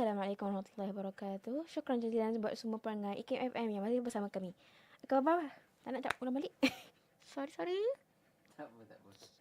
Assalamualaikum warahmatullahi wabarakatuh. Syukran jazilan buat semua pelanggan IKM FM yang masih bersama kami. Apa khabar? Tak nak cakap ulang balik? sorry, sorry. Tak apa, tak apa.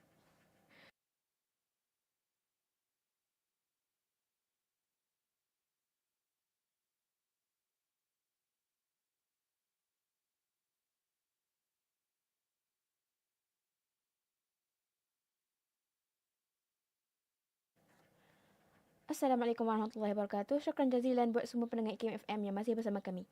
Assalamualaikum warahmatullahi wabarakatuh. Syukran jazilan buat semua pendengar IKM FM yang masih bersama kami.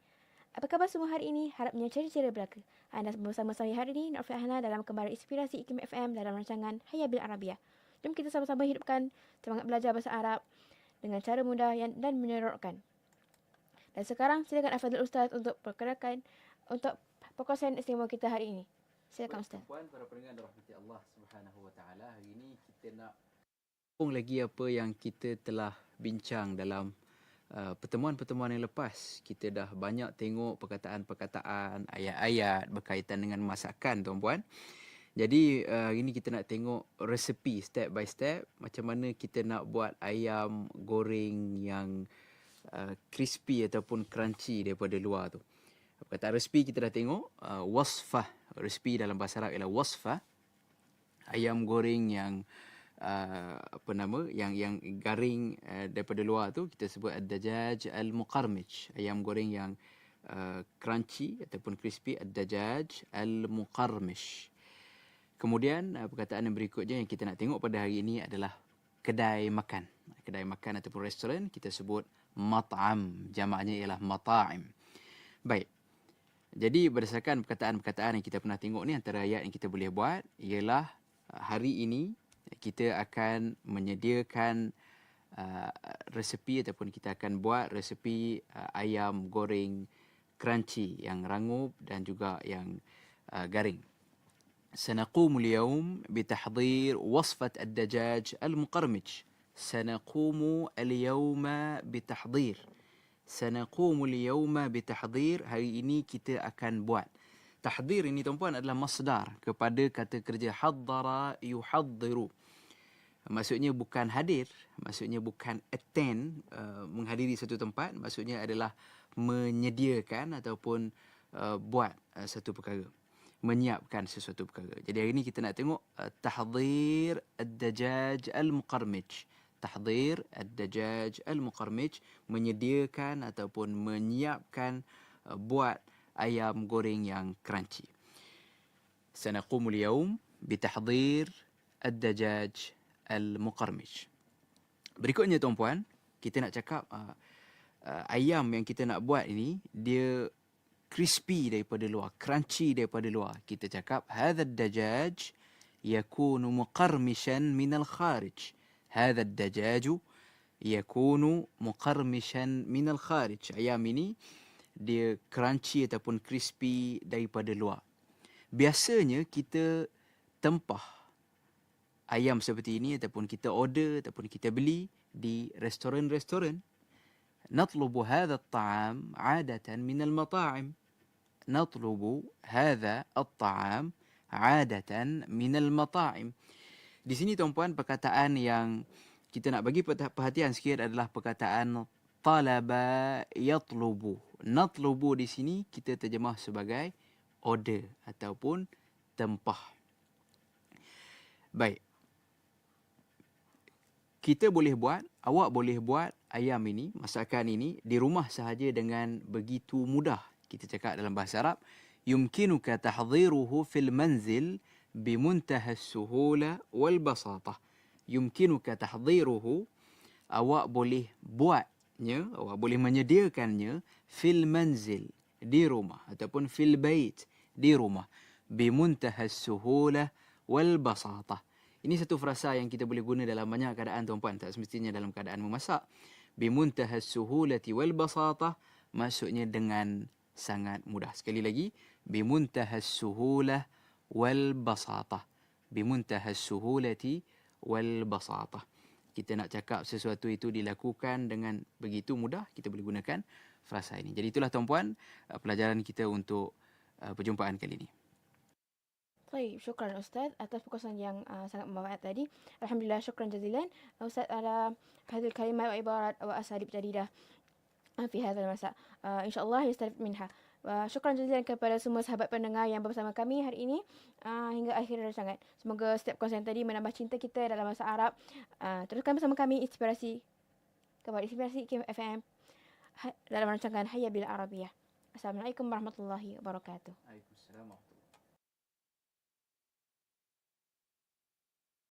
Apa khabar semua hari ini? Harapnya ceria-ceria belaka. Anda bersama saya hari ini, Norfi Ahna dalam kembali inspirasi IKM FM dalam rancangan Hayya Bil Arabia. Jom kita sama-sama hidupkan semangat belajar bahasa Arab dengan cara mudah yang, dan menyeronokkan. Dan sekarang silakan Al-Fadhil Ustaz untuk perkenalkan untuk perkongsian istimewa kita hari ini. Silakan Ustaz. Puan para pendengar rahmati Allah Subhanahu wa taala, hari ini kita nak sambung lagi apa yang kita telah bincang dalam uh, pertemuan-pertemuan yang lepas. Kita dah banyak tengok perkataan-perkataan, ayat-ayat berkaitan dengan masakan tuan-puan. Jadi uh, hari ini kita nak tengok resepi step by step macam mana kita nak buat ayam goreng yang uh, crispy ataupun crunchy daripada luar tu. Perkataan resepi kita dah tengok uh, wasfah. Resepi dalam bahasa Arab ialah wasfah. Ayam goreng yang uh, apa nama yang yang garing uh, daripada luar tu kita sebut ad-dajaj al-muqarmij ayam goreng yang uh, crunchy ataupun crispy ad-dajaj al-muqarmij. Kemudian uh, perkataan yang berikutnya yang kita nak tengok pada hari ini adalah kedai makan. Kedai makan ataupun restoran kita sebut mat'am. Jamaknya ialah mata'im baik. Jadi berdasarkan perkataan-perkataan yang kita pernah tengok ni antara ayat yang kita boleh buat ialah hari ini kita akan menyediakan uh, resepi ataupun kita akan buat resepi uh, ayam goreng crunchy yang rangup dan juga yang uh, garing. سنقوم اليوم بتحضير وصفة الدجاج المقرمج. سنقوم اليوم بتحضير. سنقوم اليوم بتحضير hari ini kita akan buat. Tahdir ini tuan-puan adalah masdar kepada kata kerja haddara yuhaddiru. Maksudnya bukan hadir, maksudnya bukan attend uh, menghadiri satu tempat, maksudnya adalah menyediakan ataupun uh, buat uh, satu perkara. Menyiapkan sesuatu perkara. Jadi hari ini kita nak tengok uh, tahdir ad-dajaj al-muqarmij. Tahdir ad-dajaj al-muqarmij menyediakan ataupun menyiapkan uh, buat ayam goreng yang crunchy. سنقوم اليوم بتحضير الدجاج al-muqarmij. Berikutnya tuan-puan, kita nak cakap uh, uh, ayam yang kita nak buat ini dia crispy daripada luar, crunchy daripada luar. Kita cakap hadha ad-dajaj yakunu muqarmishan min al-kharij. Hadha ad-dajaj yakunu muqarmishan min al-kharij. Ayam ini dia crunchy ataupun crispy daripada luar. Biasanya kita tempah ayam seperti ini ataupun kita order ataupun kita beli di restoran-restoran نطلب هذا الطعام عادة من المطاعم نطلب هذا الطعام عادة من المطاعم di sini tuan-puan perkataan yang kita nak bagi perhatian sikit adalah perkataan talaba yatlubu natlubu di sini kita terjemah sebagai order ataupun tempah baik kita boleh buat, awak boleh buat ayam ini, masakan ini di rumah sahaja dengan begitu mudah. Kita cakap dalam bahasa Arab, yumkinuka tahdhiruhu fil manzil bimuntaha as-suhula wal basatah. Yumkinuka tahdhiruhu awak boleh buatnya, awak boleh menyediakannya fil manzil di rumah ataupun fil bait di rumah bimuntaha as-suhula wal basatah ini satu frasa yang kita boleh guna dalam banyak keadaan tuan-puan. Tak semestinya dalam keadaan memasak. Bimuntahas suhulati wal basatah. Maksudnya dengan sangat mudah. Sekali lagi. Bimuntahas suhulah wal basatah. Bimuntahas suhulati wal basatah kita nak cakap sesuatu itu dilakukan dengan begitu mudah, kita boleh gunakan frasa ini. Jadi itulah tuan-puan uh, pelajaran kita untuk uh, perjumpaan kali ini. Baik, syukran Ustaz atas perkongsian yang uh, sangat bermanfaat tadi. Alhamdulillah, syukran jazilan Ustaz ada hadil kalimat wa ibarat wa asalib jadidah masa. Uh, InsyaAllah, yastarif minha. Uh, syukran jazilan kepada semua sahabat pendengar yang bersama kami hari ini uh, hingga akhir rancangan. Semoga setiap konsen tadi menambah cinta kita dalam bahasa Arab. Uh, teruskan bersama kami inspirasi kepada inspirasi KFM dalam rancangan Hayya Bil Arabiyah. Assalamualaikum warahmatullahi wabarakatuh. Waalaikumsalam warahmatullahi